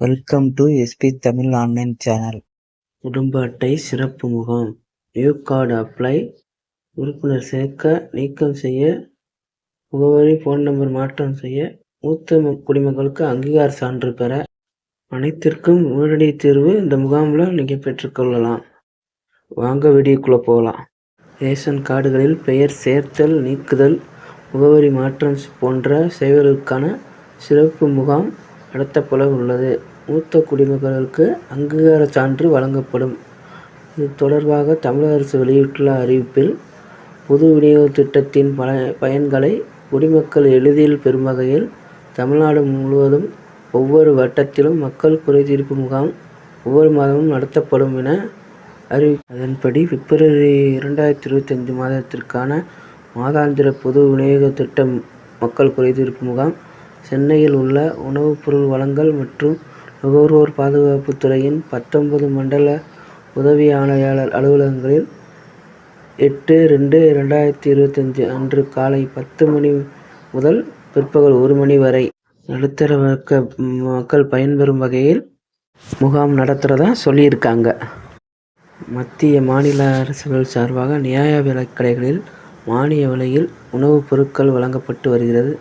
Welcome to SP Tamil online channel குடும்ப அட்டை சிறப்பு முகாம். நியூ கார்டு அப்ளை உறுப்பினர் சேர்க்க நீக்கம் செய்ய முகவரி ஃபோன் நம்பர் மாற்றம் செய்ய மூத்த குடிமக்களுக்கு அங்கீகார சான்று பெற அனைத்திற்கும் உடனடி தீர்வு இந்த முகாமில் நீங்கள் பெற்றுக்கொள்ளலாம் வாங்க வீடியோக்குள்ளே போகலாம். ரேஷன் கார்டுகளில் பெயர் சேர்த்தல் நீக்குதல் முகவரி மாற்றம் போன்ற சேவைகளுக்கான சிறப்பு முகாம் நடத்தப்பட உள்ளது. மூத்த குடிமக்களுக்கு அங்கீகார சான்று வழங்கப்படும். இது தொடர்பாக தமிழக அரசு வெளியிட்டுள்ள அறிவிப்பில் பொது விநியோக திட்டத்தின் பல பயன்களை குடிமக்கள் எளிதில் பெறும் வகையில் தமிழ்நாடு முழுவதும் ஒவ்வொரு வட்டத்திலும் மக்கள் குறைதீர்ப்பு முகாம் ஒவ்வொரு மாதமும் நடத்தப்படும் என அறிவி அதன்படி பிப்ரவரி இரண்டாயிரத்தி இருபத்தஞ்சு மாதத்திற்கான மாதாந்திர பொது விநியோக திட்டம் மக்கள் குறைதீர்ப்பு முகாம் சென்னையில் உள்ள உணவுப் பொருள் வழங்கல் மற்றும் நுகர்வோர் பாதுகாப்புத் துறையின் பத்தொன்பது மண்டல உதவி ஆணையாளர் அலுவலகங்களில் எட்டு ரெண்டு ரெண்டாயிரத்தி இருபத்தஞ்சு அன்று காலை பத்து மணி முதல் பிற்பகல் ஒரு மணி வரை நடுத்தர வர்க்க மக்கள் பயன்பெறும் வகையில் முகாம் நடத்துகிறதா சொல்லியிருக்காங்க. மத்திய மாநில அரசுகள் சார்பாக நியாய விலைக் கடைகளில் மானிய விலையில் உணவுப் பொருட்கள் வழங்கப்பட்டு வருகிறது.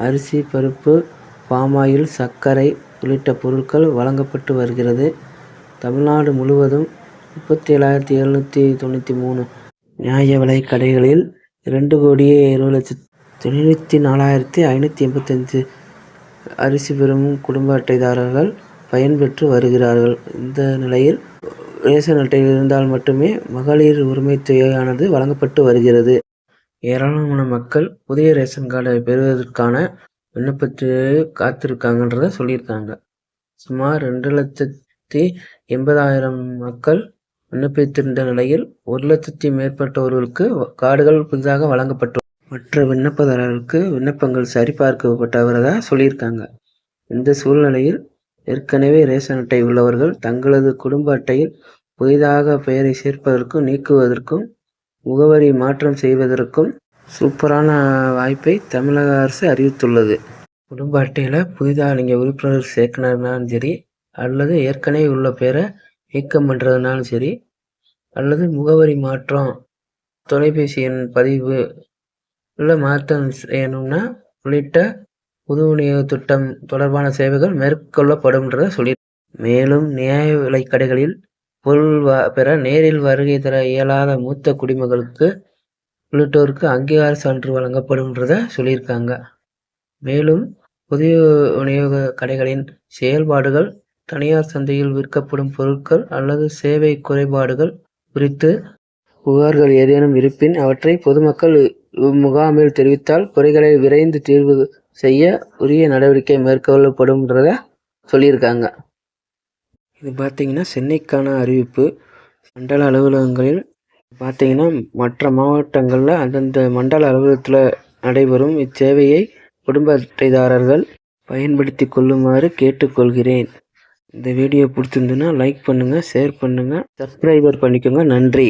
அரிசி பருப்பு பாமாயில் சர்க்கரை உள்ளிட்ட பொருட்கள் வழங்கப்பட்டு வருகிறது. தமிழ்நாடு முழுவதும் முப்பத்தி ஏழாயிரத்தி எழுநூற்றி தொண்ணூற்றி மூணு நியாய விலை கடைகளில் இரண்டு கோடியே இருபது லட்சத்தி தொண்ணூற்றி நாலாயிரத்தி ஐநூற்றி எண்பத்தஞ்சு அரிசி பெறும் குடும்ப அட்டைதாரர்கள் பயன்பெற்று வருகிறார்கள். இந்த நிலையில் ரேஷன் அட்டையில் இருந்தால் மட்டுமே மகளிர் உரிமைத் தொகையானது வழங்கப்பட்டு வருகிறது. ஏராளமான மக்கள் புதிய ரேஷன் கார்டை பெறுவதற்கான விண்ணப்பத்தை காத்திருக்காங்கன்றத சொல்லியிருக்காங்க. சுமார் ரெண்டு லட்சத்தி எண்பதாயிரம் மக்கள் விண்ணப்பித்திருந்த நிலையில் ஒரு லட்சத்தி மேற்பட்டவர்களுக்கு கார்டுகள் புதிதாக வழங்கப்பட்டு மற்ற விண்ணப்பதாரர்களுக்கு விண்ணப்பங்கள் சரிபார்க்கப்பட்டவரதா சொல்லியிருக்காங்க. இந்த சூழ்நிலையில் ஏற்கனவே ரேஷன் அட்டை உள்ளவர்கள் தங்களது குடும்ப அட்டையில் புதிதாக பெயரை சேர்ப்பதற்கும் நீக்குவதற்கும் முகவரி மாற்றம் செய்வதற்கும் சூப்பரான வாய்ப்பை தமிழக அரசு அறிவித்துள்ளது. குடும்ப அட்டையில் புதிதாக நீங்கள் உறுப்பினர் சேர்க்கணுன்னாலும் சரி அல்லது ஏற்கனவே உள்ள பேரை நீக்கம் பண்ணுறதுனாலும் சரி அல்லது முகவரி மாற்றம் தொலைபேசி எண் பதிவு இல்லை மாற்றம் செய்யணும்னா உள்ளிட்ட புது விநியோக திட்டம் தொடர்பான சேவைகள் மேற்கொள்ளப்படும்ன்றத சொல்லி மேலும் நியாய விலைக்கடைகளில் கடைகளில் பொருள் வ பெற நேரில் வருகை தர இயலாத மூத்த குடிமகளுக்கு உள்ளிட்டோருக்கு அங்கீகார சான்று வழங்கப்படும்ன்றத சொல்லியிருக்காங்க. மேலும் புதிய விநியோக கடைகளின் செயல்பாடுகள் தனியார் சந்தையில் விற்கப்படும் பொருட்கள் அல்லது சேவை குறைபாடுகள் குறித்து புகார்கள் ஏதேனும் இருப்பின் அவற்றை பொதுமக்கள் முகாமில் தெரிவித்தால் குறைகளை விரைந்து தீர்வு செய்ய உரிய நடவடிக்கை மேற்கொள்ளப்படும்ன்றத சொல்லியிருக்காங்க. இது பார்த்தீங்கன்னா சென்னைக்கான அறிவிப்பு. மண்டல அலுவலகங்களில் பார்த்தீங்கன்னா மற்ற மாவட்டங்களில் அந்தந்த மண்டல அலுவலகத்தில் நடைபெறும் இச்சேவையை குடும்ப அட்டைதாரர்கள் பயன்படுத்தி கொள்ளுமாறு கேட்டுக்கொள்கிறேன். இந்த வீடியோ பிடிச்சிருந்துன்னா லைக் பண்ணுங்கள் ஷேர் பண்ணுங்கள் சப்ஸ்கிரைபர் பண்ணிக்கோங்க. நன்றி.